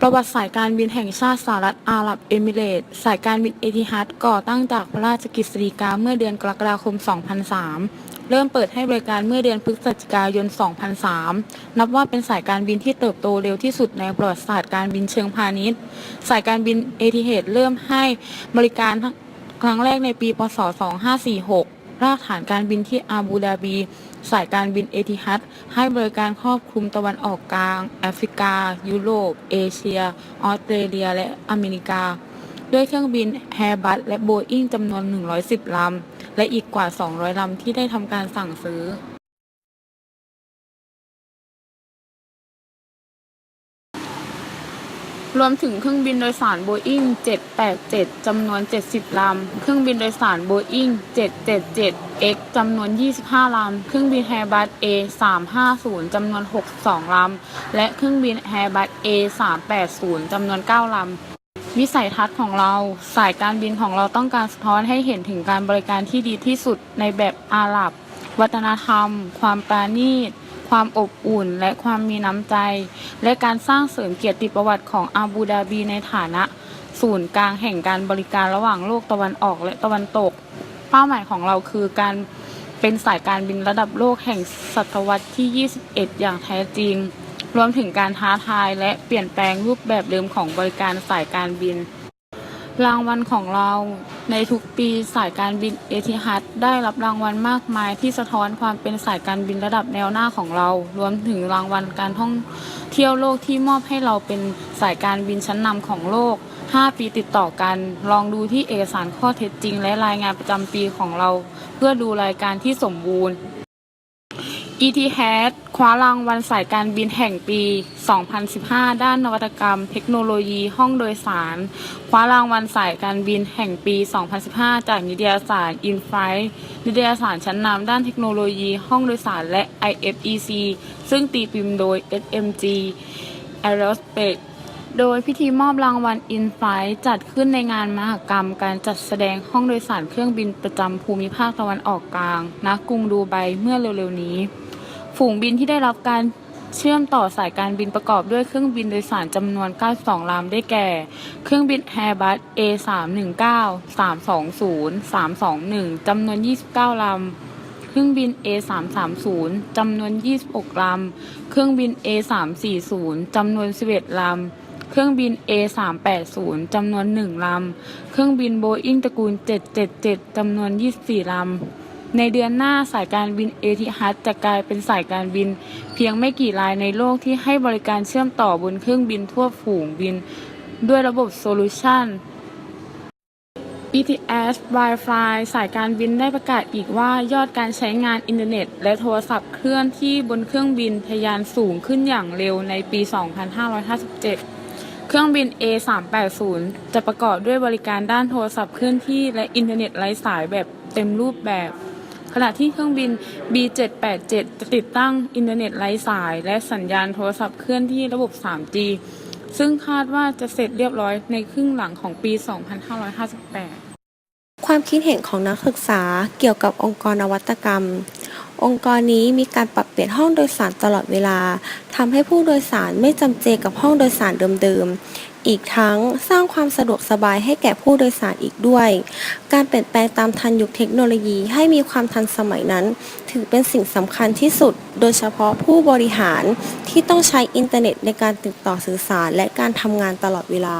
ประวัติสายการบินแห่งชาติสหรัฐอาหรับเอมิเรตส์สายการบินเอติฮัดก่อตั้งจากพระราชกฤษฎีกาเมื่อเดือนกรกฎาคม 2003 เริ่มเปิดให้บริการเมื่อเดือนพฤศจิกายน 2003 นับว่าเป็นสายการบินที่เติบโตเร็วที่สุดในประวัติศาสตร์การบินเชิงพาณิชย์ สายการบินเอติเฮดเริ่มให้บริการครั้งแรกในปี พศ 2546 รากฐานการบินที่อาบูดาบี สายการบินเอทิฮัดให้บริการครอบคลุมตะวันออกกลาง แอฟริกา ยุโรป เอเชีย ออสเตรเลีย และอเมริกา ด้วยเครื่องบินแฮร์บัสและโบอิงจำนวน 110 ลำ และอีกกว่า 200 ลำที่ได้ทำการสั่งซื้อ รวมถึงเครื่องบินโดยสารโบอิง787 จำนวน 70 ลำ เครื่องบินโดยสารโบอิง777 X จำนวน 25 ลำ เครื่องบินแฮร์บัส A 350 จำนวน 62 ลำ และเครื่องบินแฮร์บัส A 380 จำนวน 9 ลำวิสัยทัศน์ของเราสายการบินของเราต้องการสะท้อนให้เห็นถึงการบริการที่ดีที่สุดในแบบอาหรับ วัฒนธรรม ความปราณีต ความอบอุ่น และความมีน้ำใจ และการสร้างเสริมเกียรติประวัติของอาบูดาบีในฐานะ ศูนย์กลางแห่งการบริการระหว่างโลกตะวันออกและตะวันตก เป้าหมายของเราคือการเป็นสายการบินระดับโลกแห่งศตวรรษที่ 21 อย่างแท้จริง รวมถึงการท้าทายและเปลี่ยนแปลงรูปแบบเดิมของบริการสายการบิน รางวัลของเรา ในทุกปีสายการบินเอทิฮัดได้รับรางวัลมากมายที่สะท้อนความเป็นสายการบินระดับแนวหน้าของเรา รวมถึงรางวัลการท่องเที่ยวโลกที่มอบให้เราเป็นสายการบินชั้นนำของโลก 5 ปีติดต่อกัน ลองดูที่เอกสารข้อเท็จจริง และรายงานประจำปีของเรา เพื่อดูรายการที่สมบูรณ์ ETHAD คว้ารางวัลสายการบินแห่งปี 2015 ด้านนวัตกรรม เทคโนโลยีห้องโดยสาร คว้ารางวัลสายการบินแห่งปี 2015 จากนิตยสาร InFlight นิตยสารชั้นนำด้านเทคโนโลยีห้องโดยสารและ IFEC ซึ่งตีพิมพ์โดย SMG Aerospace โดยพิธีมอบรางวัล InFlight จัดขึ้นในงานมหกรรม การจัดแสดงห้องโดยสารเครื่องบินประจำภูมิภาคตะวันออกกลางณกรุงดูไบเมื่อเร็วๆนี้ ฝูงบินที่ได้รับการเชื่อมต่อสายการบินประกอบด้วยเครื่องบินโดยสารจำนวน 92 ลำ ได้แก่ เครื่องบิน Airbus A319 320 321 จำนวน 29 ลำ เครื่องบิน A330 จำนวน 26 ลำ เครื่องบิน A340 จำนวน 11 ลำ เครื่องบิน A380 จำนวน 1 ลำ เครื่องบินโบอิงตระกูล 777 จำนวน 24 ลำ ในเดือนหน้าสายการบินเอทิฮัดจะกลายเป็นสายการบิน เพียงไม่กี่รายในโลกที่ให้บริการเชื่อมต่อบนเครื่องบินทั่วฝูงบิน ด้วยระบบโซลูชัน BTS Wi-Fi สายการบินได้ประกาศอีกว่ายอดการใช้งานอินเทอร์เน็ต และโทรศัพท์เคลื่อนที่บนเครื่องบินทะยานสูงขึ้นอย่างเร็วในปี 2557 เครื่องบิน A380 จะประกอบด้วยบริการด้านโทรศัพท์เคลื่อนที่และอินเทอร์เน็ตไร้สายแบบเต็มรูปแบบ ขณะที่เครื่องบิน B787 จะติดตั้งอินเทอร์เน็ตไร้สาย และสัญญาณโทรศัพท์เคลื่อนที่ระบบ 3G ซึ่งคาดว่าจะเสร็จเรียบร้อยในครึ่งหลังของปี 2558 ความคิดเห็นของนักศึกษาเกี่ยวกับองค์กรนวัตกรรม องค์กรนี้มีการปรับเปลี่ยนห้องโดยสารตลอดเวลาทำให้ผู้โดยสารไม่จำเจกับห้องโดยสารเดิมๆ อีกทั้งสร้างความสะดวกสบายให้แก่ผู้โดยสารอีกด้วย การเปลี่ยนแปลงตามทันยุคเทคโนโลยีให้มีความทันสมัยนั้น ถือเป็นสิ่งสำคัญที่สุด โดยเฉพาะผู้บริหารที่ต้องใช้อินเทอร์เน็ตในการติดต่อสื่อสารและการทำงานตลอดเวลา